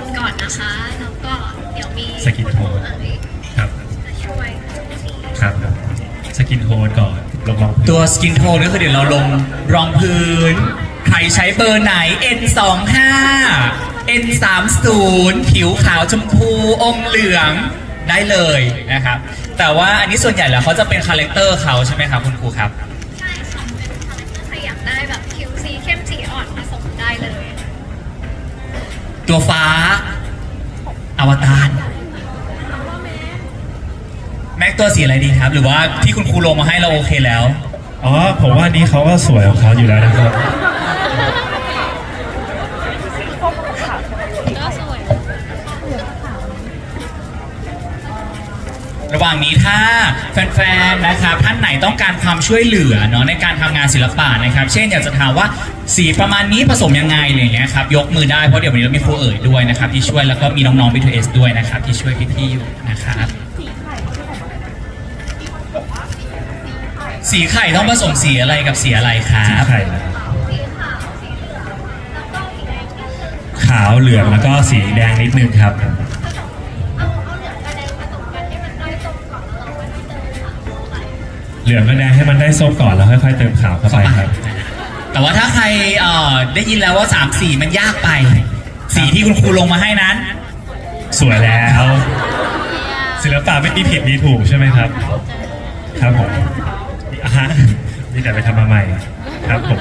นก่อนนะคะ แล้วก็เดี๋ยวมีสกินโทนเอ๋ยครับจะช่วยสีครับสกินโทนก่อนลงลองพื้นตัวสกินโทนก็คือเดี๋ยวเราลงรองพื้น ใครใช้เบอร์ไหน N25 N30 ผิวขาวชมพูอมเหลืองได้เลยนะครับ แต่ว่าอันนี้ส่วนใหญ่แล้วเขาจะเป็นคาแรคเตอร์เขาใช่ไหมครับคุณครูครับ ตัวฟ้า อวตารแม็กตัวสีอะไรดีครับ หรือว่าที่คุณครูลงมาให้เราโอเคแล้ว อ๋อ ผมว่านี้เขาก็สวยของเขาอยู่แล้วนะครับก็สวยระหว่างนี้ถ้าแฟนๆนะครับท่านไหนต้องการความช่วยเหลือเนาะในการทำงานศิลปะนะครับ เช่นอยากจะถามว่า สีประมาณนี้ผสมยังไงอะไรอย่างเงี้ยครับยกมือได้เพราะเดี๋ยววันนี้เรามีครูเอ๋ยด้วยนะครับที่ช่วยแล้วก็มีน้องๆ B2S ด้วยนะครับที่ช่วยพี่ๆอยู่นะครับสีไข่ต้องผสมสีอะไรกับสีอะไรครัสีบไข่นะครับสีขาวสีเหลืองแล้วก็สีแดงนิดนึงขาวเหลืองแล้วก็สีแดงนิดนึงครับเอาเอาเหลืองกับแดงผสมกันให้มันได้ตรงก่อนแล้วเราค่อยเติมขาวเข้าไปเหลืองกับแดงให้มันได้ส้มก่อนแล้วค่อยๆเติมขาวเข้าไปครับ แต่ว่าถ้าใครเอ่อได้ยินแล้วว่าสามสีมันยากไป สีที่คุณครูลงมาให้นั้น สวยแล้ว ศิลปะไม่มีผิดมีถูกใช่ไหมครับ ครับผมอะฮะมีแต่ไปทำมาใหม่ครับผม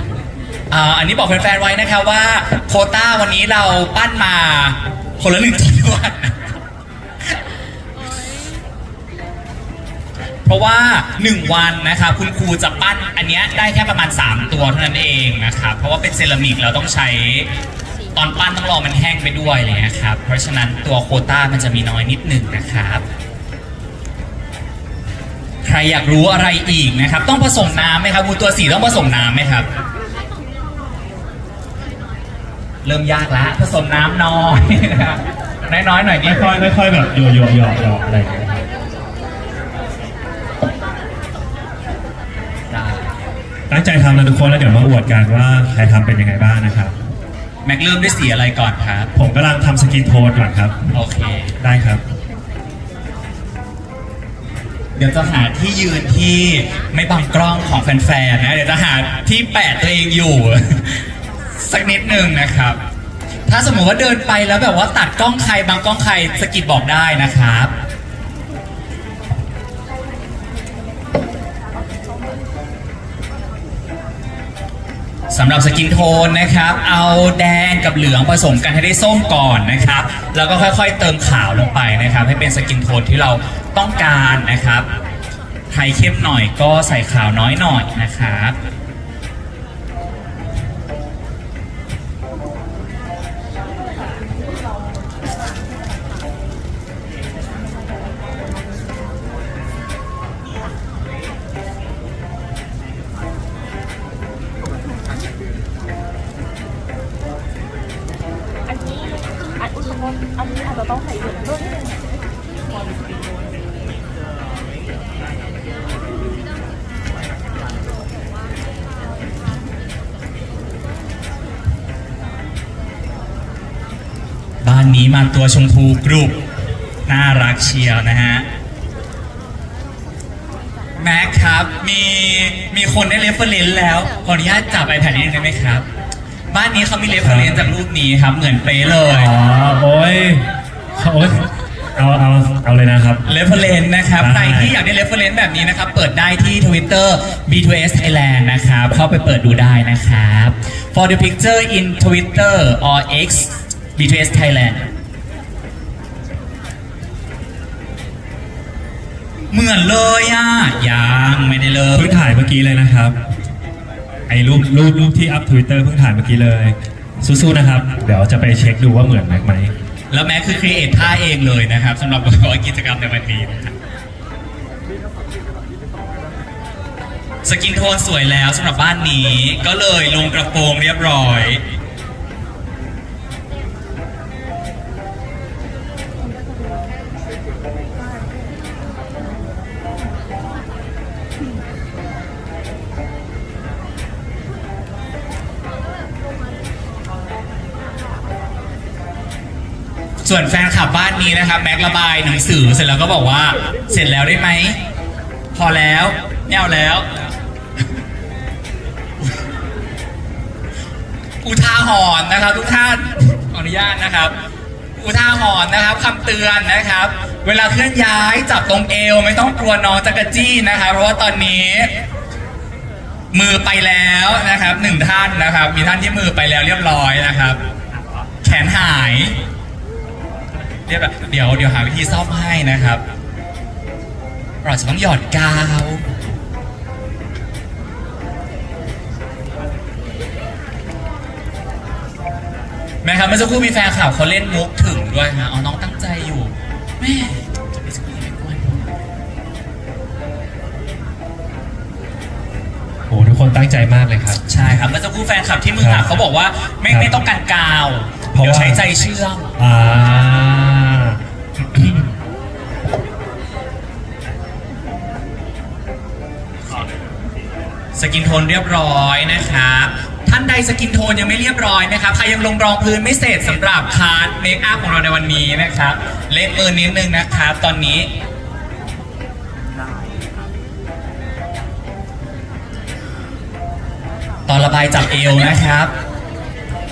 อ่าอันนี้บอกแฟนๆไว้นะครับว่าโควต้าวันนี้เราปั้นมาคนละหนึ่งตัวด้ เพราะว่า 1 วันนะครับคุณครูจะปั้นอันเนี้ยได้แค่ประมาณ 3 ตัวเท่านั้นเองนะครับเพราะว่าเป็นเซรามิกเราต้องใช้ตอนปั้นต้องรอมันแห้งไปด้วยอะไรเลยนะครับ เพราะฉะนั้นตัวโควต้ามันจะมีน้อยนิดหนึ่งนะครับ ใครอยากรู้อะไรอีกนะครับ ต้องผสมน้ำไหมครับคุณตัวสีต้องผสมน้ำไหมครับ เริ่มยากแล้วผสมน้ำน้อยนะครับน้อยๆหน่อยนิด ค่อยๆค่อยๆแบบโยโย่หยอกหยอกอะไรอย่างเงี้ยครับ ได้ ตั้งใจทำนะทุกคนแล้วเดี๋ยวมาอวดกันว่าใครทำเป็นยังไงบ้างนะครับ แม็กเริ่มด้วยสีอะไรก่อนครับ ผมกำลังทำสกินโทนก่อนครับ โอเค ได้ครับ เดี๋ยวจะหาที่ยืนที่ไม่บังกล้องของแฟนๆนะ เดี๋ยวจะหาที่แปะตัวเองอยู่ สักนิดหนึ่งนะครับ ถ้าสมมติว่าเดินไปแล้วแบบว่าตัดกล้องใครบางกล้องใครสกิดบอกได้นะครับ สำหรับสกินโทนนะครับ เอาแดงกับเหลืองผสมกันให้ได้ส้มก่อนนะครับ แล้วก็ค่อยๆเติมขาวลงไปนะครับ ให้เป็นสกินโทนที่เราต้องการนะครับ ใครเข้มหน่อยก็ใส่ขาวน้อยหน่อยนะครับ ตัวชมพูกรุบน่ารักเชียวนะฮะแม็กครับมีมีคนได้เรฟเฟอร์เรนซ์แล้วขออนุญาตจับไอแพดนิดนึงได้ไหมครับ บ้านนี้เขามีเรฟเฟอร์เรนซ์จากรูปนี้ครับ เหมือนเป๊ะเลยอ๋อโอ้ยโอ้ยเอาเอาเอาเลยนะครับ เรฟเฟอร์เรนซ์นะครับได้ใครที่อยากได้เรฟเฟอร์เรนซ์แบบนี้นะครับ เปิดได้ที่ Twitter B2S Thailand นะครับ เข้าไปเปิดดูได้นะครับ for the picture in Twitter or X B2S Thailand เหมือนเลยอะยังไม่ได้เลยเพิ่งถ่ายเมื่อกี้เลยนะครับ ไอ้รูปรูปรูปที่อัพทวิตเตอร์เพิ่งถ่ายเมื่อกี้เลยสู้ๆนะครับ เดี๋ยวจะไปเช็คดูว่าเหมือนแม็กไหมแล้วแม็กคือครีเอทท่าเองเลยนะครับสำหรับกิจกรรมในวันนี้นะครับสกินโทนสวยแล้วสำหรับบ้านนี้ก็เลยลงกระโปรงเรียบร้อย ส่วนแฟนคลับบ้านนี้นะครับแม็กระบายหนังสือเสร็จแล้วก็บอกว่า เสร็จแล้วได้ไหม พอแล้วไม่เอาแล้ว อุทาหรณ์นะครับ ทุกท่านขออนุญาตนะครับ อุทาหรณ์นะครับคำเตือนนะครับ เวลาเคลื่อนย้ายจับตรงเอว ไม่ต้องกลัวน้องจักรจี้นะครับ เพราะว่าตอนนี้ มือไปแล้วนะครับหนึ่งท่านนะครับ มีท่านที่มือไปแล้วเรียบร้อยนะครับ แขนหาย เรียบร้อยเดี๋ยวเดี๋ยวหาวิธีซ่อมให้นะครับเราจะต้องหยอดกาว แม่ครับเมื่อสักครู่มีแฟนข่าวเขาเล่นมุกถึงด้วยนะเอาน้องตั้งใจอยู่แม่จะไปสกุลไม่กวนโอ้ทุกคนตั้งใจมากเลยครับ ใช่ครับเมื่อสักครู่แฟนคลับที่มือหักเขาบอกว่าไม่ครับไม่ต้องการกาวเพราะเดี๋ยวว่าใช้ใจเชื่อมอ่า สกินโทนเรียบร้อยนะครับท่านใดสกินโทนยังไม่เรียบร้อยนะครับใครยังลงรองพื้นไม่เสร็จสำหรับคาร์ดเมคอัพของเราในวันนี้นะครับ เล่นมือนิดนึงนะครับ ตอนนี้ ตอนระบายจับเอวนะครับ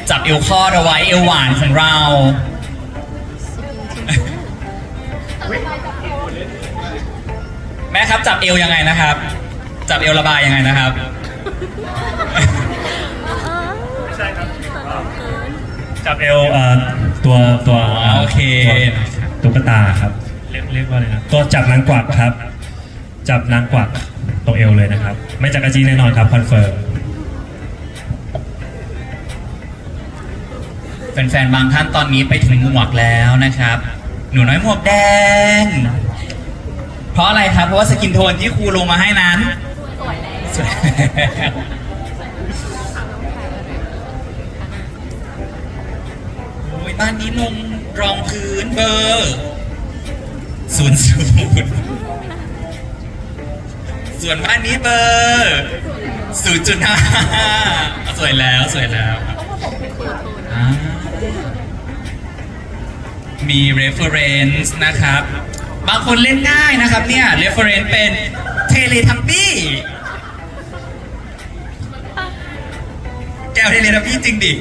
จับเอวข้อเอาไว้เอวหวานของเรา แม่ครับจับเอวยังไงนะครับ จับเอวระบายยังไงนะครับจับเอวเอ่อตัวตัวอ๋อโอเค ตัวตุ๊กตาครับ เรียกเรียกว่าอะไรนะตัวจับนางกวักครับ จับนางกวักตรงเอวเลยนะครับ ไม่จักรจีแน่นอนครับคอนเฟิร์มแฟนๆ บางท่านตอนนี้ไปถึงหมวกแล้วนะครับ หนูน้อยหมวกแดง เพราะอะไรครับ เพราะว่าสกินโทนที่ครูลงมาให้นั้น สวยแล้วโอ้ยบ้านนี้ลงรองพื้นเบอร์ศูนย์ศูนย์ส่วนบ้านนี้เบอร์ศูนย์จุดห้าสวยแล้วสวยแล้วครับอ่ามี reference นะครับ บางคนเล่นง่ายนะครับเนี่ย reference เป็นเทเลทัมบี้ Teletubby แกว Teletubby จริงดิ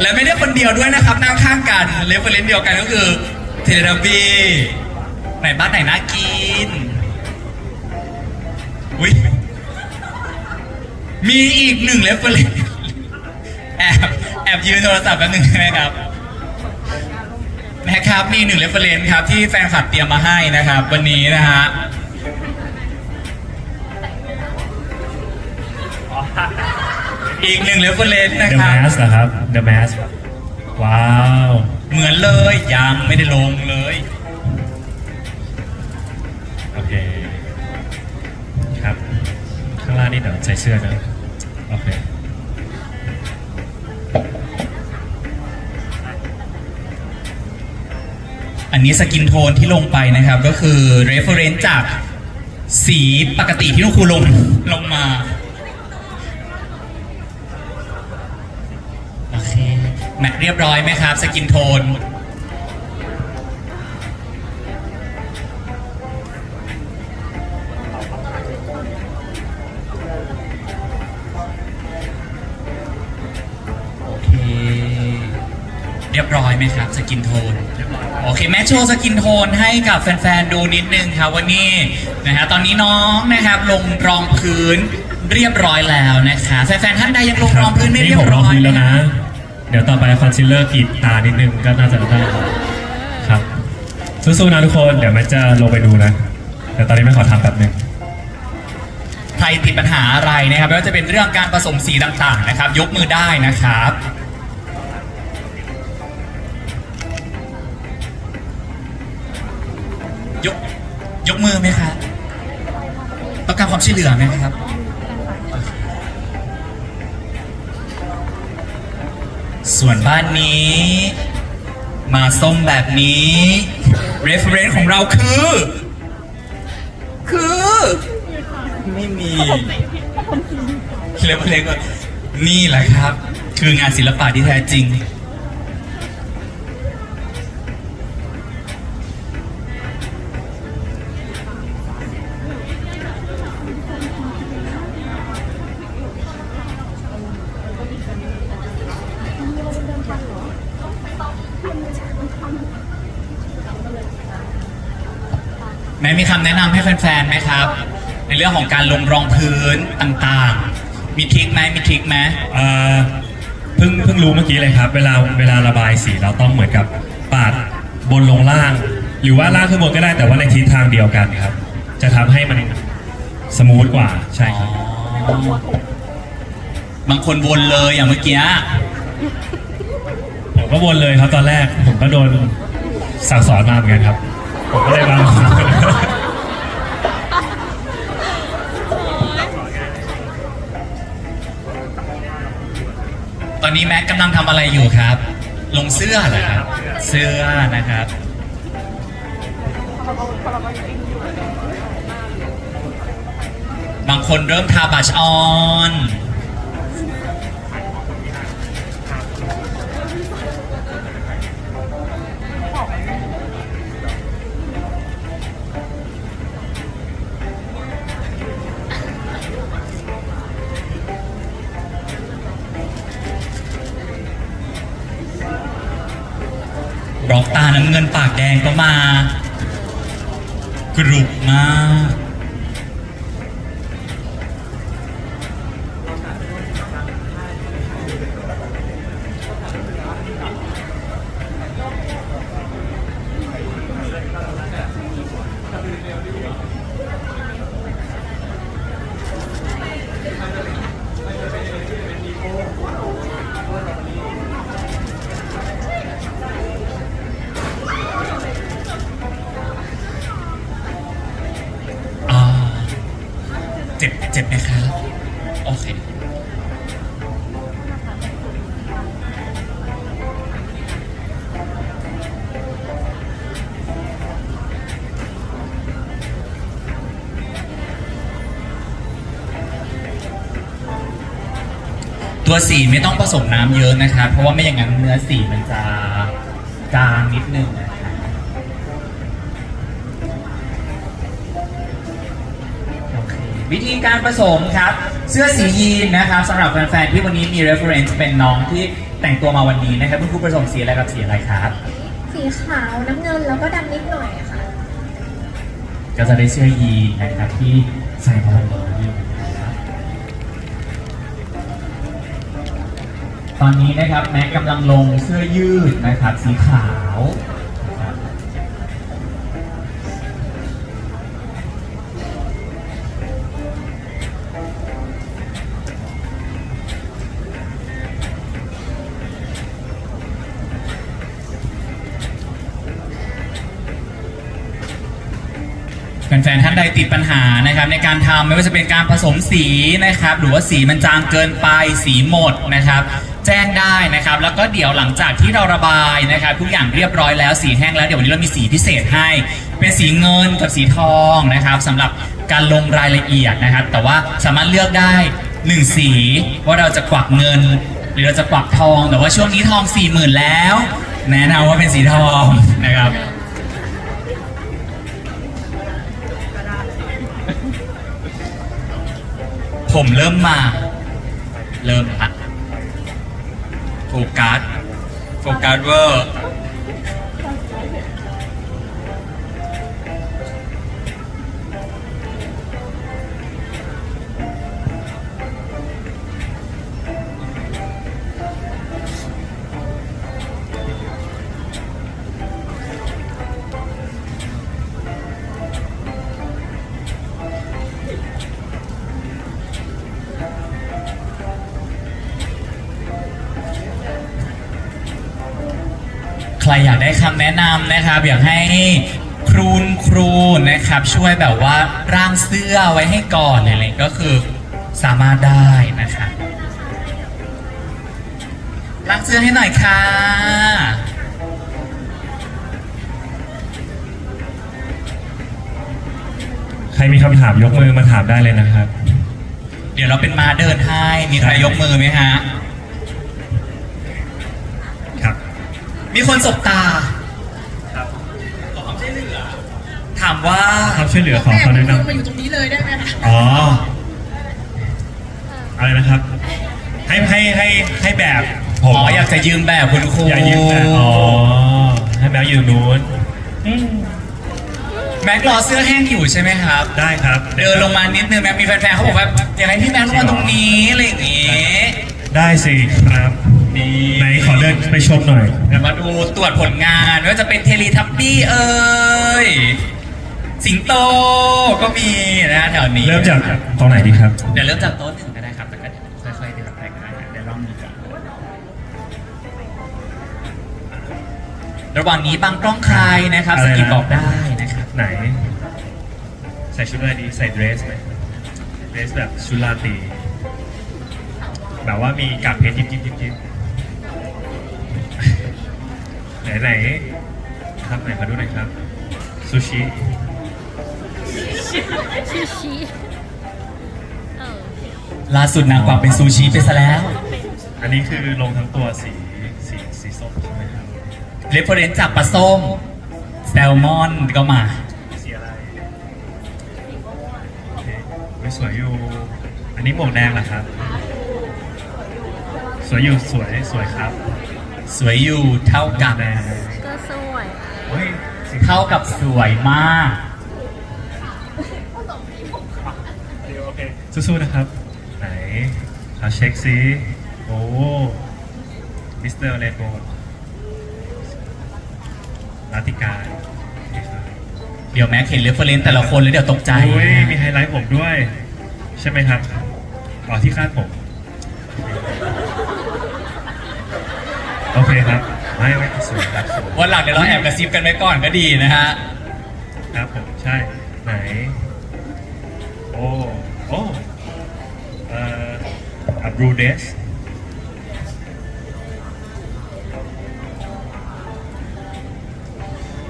และไม่ได้คนเดียวด้วยนะครับนั่งข้างกัน reference เดียวกันก็คือ Teletubby ไหนบ้านไหนน่ากิน อุ้ยมีอีกหนึ่ง reference แอบแอบยืนโทรศัพท์แป๊บหนึงใช่ไหมครับนะครับมีหนึ่ง reference ครับที่แฟนคลับเตรียมมาให้นะครับ วันนี้นะฮะ อีกหนึ่ง reference นะ The ครับ Mask นะครับ The Mask ว้าว เหมือนเลยยังไม่ได้ลงเลย โอเค ครับ ข้างล่างนี่เดี๋ยวใส่เสื้อนะโอเค อันนี้สกินโทนที่ลงไปนะครับ ก็คือ reference จากสีปกติที่ลูกครูลงลงมา โอเค แมทเรียบร้อยไหมครับ สกินโทน โอเค เรียบร้อยไหมครับ สกินโทน โอเค แม่โชว์สกินโทนให้กับแฟนๆ ดูนิดนึงครับวันนี้นะฮะตอนนี้น้องนะครับลงรองพื้นเรียบร้อยแล้วนะคะแฟนๆท่านใดยังลงรองพื้นไม่เรียบร้อยแล้วนะ เดี๋ยวต่อไปคอนซีลเลอร์กรีดตานิดนึงก็น่าจะได้ครับสู้ๆนะทุกคนเดี๋ยวแม่จะลงไปดูนะแต่ตอนนี้แม่ขอทำแป๊บนึงใครติดปัญหาอะไรนะครับไม่ว่าจะเป็นเรื่องการผสมสีต่างๆนะครับ ยกมือได้นะครับยกยกมือไหมครับต้องการความช่วยเหลือไหมครับ ส่วนบ้านนี้ มาส้มแบบนี้ reference ของเราคือ คือ ไม่มีเล็กเล็กนี่แหละครับ คืองานศิลปะที่แท้จริง ม่มีคำแนะนำให้แฟนๆไหมครับ ในเรื่องของการลงรองพื้นต่างๆ มีทริคไหมมีทริคไหม เอ่อเพิ่งเพิ่งรู้เมื่อกี้เลยครับ เวลาเวลาระบายสีเราต้องเหมือนกับปาดบนลงล่าง หรือว่าล่างขึ้นบนก็ได้แต่ว่าในทิศทางเดียวกันครับ จะทำให้มันสมูทกว่าใช่ครับบางคนวนเลยอย่างเมื่อกี้ ผมก็วนเลยครับตอนแรกผมก็โดนสั่งสอนมาเหมือนกันครับ ผมก็เลยบางตอนนี้แม็กกำลังทำอะไรอยู่ครับ ลงเสื้อเหรอครับ เสื้อนะครับ บางคนเริ่มทาบัชออน น้ำเงินปากแดงก็มากรุบมาก ตัวสีไม่ต้องผสมน้ำเยอะนะครับเพราะว่าไม่อย่างนั้นเนื้อสีมันจะจางนิดนึงนะครับโอเควิธีการผสมครับ เสื้อสียีนนะครับสำหรับแฟนๆที่วันนี้มี reference เป็นน้องที่แต่งตัวมาวันนี้นะครับคุณครูผสมสีอะไรกับสีอะไรครับ สีขาวน้ำเงินแล้วก็ดำนิดหน่อยอะค่ะ ก็จะได้เสื้อยีนนะครับที่ใส่มาวันนี้ ตอนนี้นะครับแม็กกำลังลงเสื้อยืดนะครับสีขาวนะครับแฟนๆท่านใดติดปัญหานะครับในการทำไม่ว่าจะเป็นการผสมสีนะครับ หรือว่าสีมันจางเกินไปสีหมดนะครับ แจ้งได้นะครับ แล้วก็เดี๋ยวหลังจากที่เราระบายนะครับ ทุกอย่างเรียบร้อยแล้วสีแห้งแล้วเดี๋ยววันนี้เรามีสีพิเศษให้ เป็นสีเงินกับสีทองนะครับสำหรับการลงรายละเอียดนะครับ แต่ว่าสามารถเลือกได้หนึ่งสีว่าเราจะกวักเงิน หรือเราจะกวักทอง แต่ว่าช่วงนี้ทอง4ี่หมื่นแล้ว แนะนำว่าเป็นสีทองนะครับผมเริ่มมา เริ่มละ โฟกัส โฟกัสเวอร์ นะนำนะครับ อยากให้ครูนครูนะครับ ช่วยแบบว่าร่างเสื้อไว้ให้ก่อนอะไรก็คือสามารถได้นะครับร่างเสื้อให้หน่อยค่ะใครมีคำถามยกมือมาถามได้เลยนะครับ เดี๋ยวเราเป็นมาเดินให้มีใครยกมือไหมฮะครับ มีคนสบตาขอความช่วยเหลือ ถามว่าครับช่วยเหลือขอคำแนะนมาอยู่ตรงนี้เลยได้ไหมคะำอ๋อ อะไรนะครับ ให้ให้ให้ให้แบบผมอ๋ออยากจะยืมแบบคุณครูอยากยืมแบบอ๋อ ให้แมวยืนนู้นอืมแม็กรอเสื้อแห้งอยู่ใช่ไหมครับ ได้ครับเดินลงมานิดนึงแม็กมีแฟนๆเขาบอกว่าอยากให้พี่แม็กลงมาตรงนี้อะไรอย่างงี้ได้สิครับ นี่ไหนขอเดินไปชมหน่อย เดี๋ยวมาดูตรวจผลงานไม่ว่าจะเป็นเทเลทับบี้เอ่ย สิงโตก็มีนะแถวนี้เริ่มจากตรงไหนดีครับเดี๋ยวเริ่มจากโต๊ะหนึ่งก็ได้ครับแล้วก็เดี๋ยวค่อยๆเดินไปก็ได้ครับเดี๋ยวลองดูก่อนระหว่างนี้บางกล้องใครนะครับอะไรสนะกิปบอกได้นะครับไหน ใส่ชุดอะไรดีใส่เดรสไหมเดรสแบบชุดราตรีแบบว่ามีกากเพชรยิบยิบยิบยิบไหนไหนครับไหนขอดูหน่อยครับซูชิ ชิชิเออล่าสุดนางกวักเป็นซูชิไปซะแล้ว อันนี้คือลงทั้งตัวสีสีสีส้มใช่ไหมครับเรฟเฟอเรนซ์จากปลาส้ม แซลมอนก็มา สีอะไรโอเคไม่สวยอยู่ อันนี้หมวกแดงเหรอครับ สวยอยู่สวยสวยครับสวยอยู่เท่ากับ แดงก็สวย เฮ้ยสี เท่ากับสวยมาก โอเค สู้ๆนะครับ ไหนเอาเช็คซิโอ้มิสเตอร์เรนโบว์ลาติกาโอเคครับเดี๋ยวแม็กเห็นเรฟเฟอเรนซ์แต่ละคนแล้วเดี๋ยวตกใจ โอ้ยมีไฮไลท์ผมด้วย ใช่ไหมครับอ๋อที่คาดผม โอเคครับไม่ไม่สวยครับสวยวันหลังเดี๋ยวเราแอบกระซิบกันไว้ก่อนก็ดีนะฮะ ครับผม ใช่ ไหน โอ้ โอ้เอ่ออั บรูเดส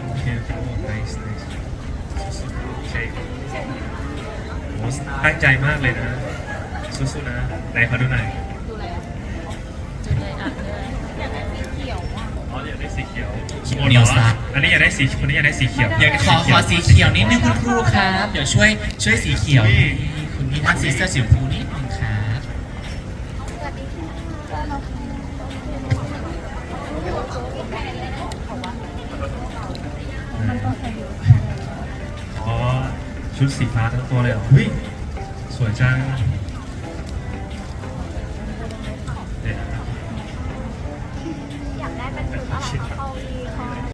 โอเคโอ้ nice nice โอเคโอ้ตั้งใจมากเลยนะ สู้ๆนะไหนขอดูหน่อยดูอะไรอะดูเลยอะเลยอยาได้สีเขียวอ่ากได้สีเขียวเขียวเหนียวซับอันนี้อยากได้สีคนนี้อยากได้สีเขียวเดี๋ยวขอขอสีเขียวนิดนึงคุณครูครับ เดี๋ยวช่วยช่วยสีเขียวนี่คุณพี่ทักสีเสื้อสีชมพูนิดนึงครับ อ๋อ ชุดสีฟ้าทั้งตัวเลยเหรอเฮ้ยสวยจัง